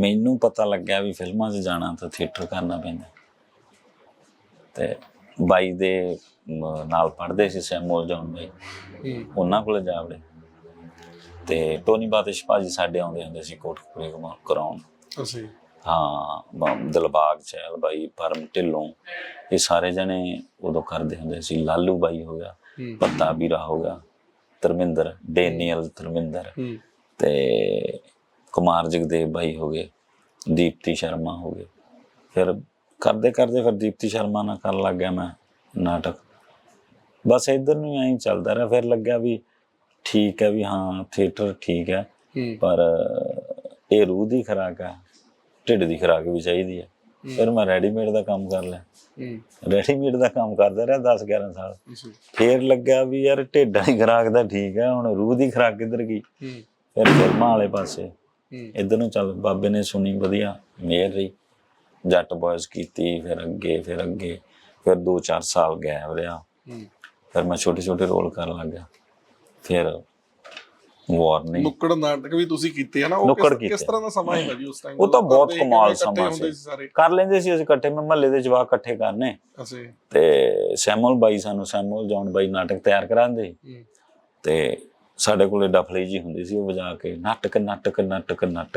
ਮੈਨੂੰ ਪਤਾ ਲੱਗਿਆ ਵੀ ਫਿਲਮਾਂ 'ਚ ਜਾਣਾ ਤਾਂ ਥੀਏਟਰ ਕਰਨਾ ਪੈਂਦਾ। ਤੇ ਬਾਈ ਦੇ ਨਾਲ ਪੜ੍ਹਦੇ ਸੀ ਸੈਮੂਅਲ ਜੌਨ ਬਾਈ। ਉਹਨਾਂ ਕੋਲੇ ਜਾ ਵੜੇ। ਤੇ ਟੋਨੀ ਬਾਦਿਸ਼ ਭਾਜੀ ਸਾਡੇ ਆਉਂਦੇ ਹੁੰਦੇ ਸੀ ਕੋਟਕਪੂਰੇ ਕਰਾਉਣ। ਅਸੀਂ ਹਾਂ ਦਿਲਬਾਗ ਚਹਿਲ ਬਾਈ ਪਰਮ ਢਿੱਲੋਂ ਇਹ ਸਾਰੇ ਜਣੇ ਉਦੋਂ ਕਰਦੇ ਹੁੰਦੇ ਸੀ। ਲਾਲੂ ਬਾਈ ਹੋ ਗਿਆ ਪੱਤਾ ਵੀਰਾ ਹੋ ਗਿਆ ਧਰਮਿੰਦਰ ਡੇਨੀਅਲ ਧਰਮਿੰਦਰ। ਹੂੰ। ਤੇ ਕੁਮਾਰ ਜਗਦੇਵ ਬਾਈ ਹੋ ਗਏ ਦੀਪਤੀ ਸ਼ਰਮਾ ਹੋ ਗਏ। ਫਿਰ ਕਰਦੇ ਕਰਦੇ ਫਿਰ ਦੀਪਤੀ ਸ਼ਰਮਾ ਨਾਲ ਕਰਨ ਲੱਗ ਗਿਆ ਮੈਂ ਨਾਟਕ। ਬਸ ਇਧਰ ਨੂੰ ਐਂ ਚੱਲਦਾ ਰਿਹਾ ਫਿਰ ਲੱਗਿਆ ਵੀ ਠੀਕ ਹੈ ਵੀ ਹਾਂ ਥੀਏਟਰ ਠੀਕ ਹੈ ਪਰ ਇਹ ਰੂਹ ਦੀ ਖੁਰਾਕ ਹੈ ਢਿੱਡ ਦੀ ਖੁਰਾਕ ਵੀ ਚਾਹੀਦੀ ਹੈ। ਫਿਰ ਮੈਂ ਰੈਡੀਮੇਡ ਦਾ ਕੰਮ ਕਰ ਲਿਆ। ਰੈਡੀਮੇਡ ਦਾ ਕੰਮ ਕਰਦਾ ਰਿਹਾ 10 11 ਸਾਲ। ਫੇਰ ਲੱਗਿਆ ਵੀ ਯਾਰ ਢਿੱਡਾਂ ਦੀ ਖੁਰਾਕ ਤਾਂ ਠੀਕ ਹੈ ਹੁਣ ਰੂਹ ਦੀ ਖੁਰਾਕ ਕਿੱਧਰ ਗਈ? ਫਿਰ ਫਿਲਮਾਂ ਵਾਲੇ ਪਾਸੇ ਇਧਰ ਨੂੰ ਚੱਲ ਬਾਬੇ ਨੇ ਸੁਣੀ ਵਧੀਆ ਮਿਹਰ ਰਹੀ। ਜੱਟ ਬॉयਜ਼ ਕੀਤੀ ਫਿਰ ਅੱਗੇ ਫਿਰ ਅੱਗੇ ਫਿਰ 2-4 ਸਾਲ ਗੈਪ ਰਿਹਾ। ਫਿਰ ਮੈਂ ਛੋਟੇ ਛੋਟੇ ਰੋਲ ਕਰਨ ਲੱਗ ਗਿਆ। ਫਿਰ ਵਾਰਨਿੰਗ ਨੁੱਕੜ ਨਾਟਕ ਵੀ ਤੁਸੀਂ ਕੀਤੇ ਆ ਨਾ ਉਹ ਕਿਸ- ਤਰ੍ਹਾਂ ਦਾ ਸਮਾਂ ਹੈਗਾ ਜੀ ਉਸ ਟਾਈਮ ਉਹ ਤਾਂ ਬਹੁਤ ਕਮਾਲ ਸਮਾਂ ਸੀ। ਕਰ ਲੈਂਦੇ ਸੀ ਅਸੀਂ ਇਕੱਠੇ ਮੈਂ ਮਹੱਲੇ ਦੇ ਜਵਾਕ ਇਕੱਠੇ ਕਰਨੇ। ਅਸੀਂ। ਤੇ ਸੈਮੂਅਲ ਬਾਈ ਸਾਨੂੰ ਸੈਮੂਅਲ ਜੌਨ ਬਾਈ ਨਾਟਕ ਤਿਆਰ ਕਰਾਉਂਦੇ। ਤੇ ਸਾਡੇ ਕੋਲੇ ਡਫਲੀ ਜੀ ਹੁੰਦੀ ਸੀ ਉਹ ਵਜਾ ਕੇ ਨਾਟਕ ਨਾਟਕ ਨਾਟਕ ਨਾਟਕ